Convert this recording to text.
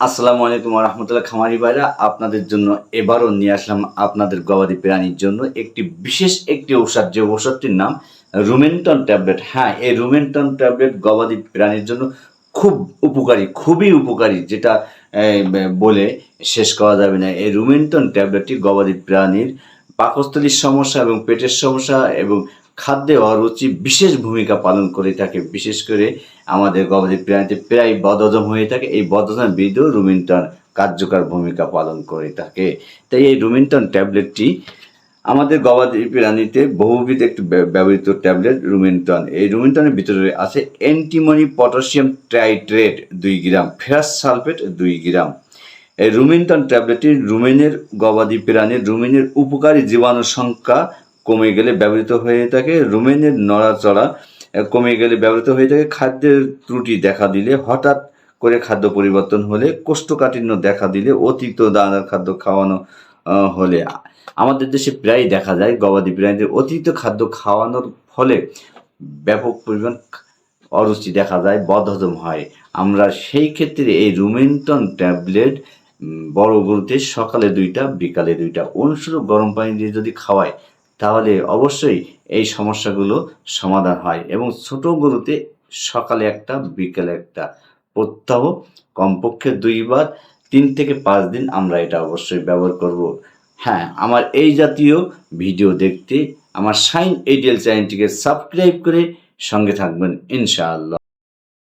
আসসালামু আলাইকুম রহমতুল্লাহ খামারি ভাইরা, আপনাদের জন্য এবারও নিয়ে আসলাম আপনাদের গবাদি প্রাণীর জন্য একটি বিশেষ একটি ঔষধ। যে ঔষধটির নাম রুমেন্টন ট্যাবলেট। হ্যাঁ এই রুমেন্টন ট্যাবলেট গবাদি প্রাণীর জন্য খুব উপকারী, খুবই উপকারী, যেটা বলে শেষ করা যাবে না। এই রুমেন্টন ট্যাবলেটটি গবাদি প্রাণীর পাকস্থলীর সমস্যা এবং পেটের সমস্যা এবং খাদ্যে অরুচি বিশেষ ভূমিকা পালন করে থাকে। বিশেষ করে আমাদের গবাদি প্রাণীতে প্রায় বদহজম হয়ে থাকে। এই বদহজমের বিরুদ্ধেও রুমিন্টন কার্যকর ভূমিকা পালন করে থাকে। তাই এই রুমিন্টন ট্যাবলেটটি আমাদের গবাদি প্রাণীতে বহুবিধ একটি ব্যবহৃত ট্যাবলেট রুমিন্টন। এই রুমিন্টনের ভিতরে আছে অ্যান্টিমনি পটাশিয়াম ট্রাইট্রেট দুই গ্রাম, ফেরাস সালফেট দুই গ্রাম। এই রুমিন্টন ট্যাবলেটটি রুমেনের গবাদি প্রাণীর, রুমেনের উপকারী জীবাণু সংখ্যা কমে গেলে ব্যবহৃত হয়ে থাকে। রুমেনের নড়াচড়া কমে গেলে ব্যবহৃত হয়ে থাকে। খাদ্যের ত্রুটি দেখা দিলে, হঠাৎ করে খাদ্য পরিবর্তন হলে, কোষ্ঠকাঠিন্য দেখা দিলে, অতিরিক্ত দানাদার খাদ্য খাওয়ানো হলে। আমাদের দেশে প্রায় দেখা যায়, গবাদি প্রাণীদের অতিরিক্ত খাদ্য খাওয়ানোর ফলে ব্যাপক পরিমাণ অরুচি দেখা যায়, বদহজম হয়। আমরা সেই ক্ষেত্রে এই রুমেন্টন ট্যাবলেট বড় গরুতে সকালে দুইটা, বিকালে দুইটা অনুসরূপ গরম পানি দিয়ে যদি খাওয়ায় তাহলে অবশ্যই এই সমস্যাগুলো সমাধান হয় এবং ছোট গরুতে সকালে একটা, বিকালে একটা। প্রত্যাহ কমপক্ষে দুইবার, তিন থেকে পাঁচ দিন আমরা এটা অবশ্যই ব্যবহার করব। হ্যাঁ আমার এই জাতীয় ভিডিও দেখতে আমার সাইন এইডিএল চ্যানেলটিকে সাবস্ক্রাইব করে সঙ্গে থাকবেন, ইনশাআল্লাহ।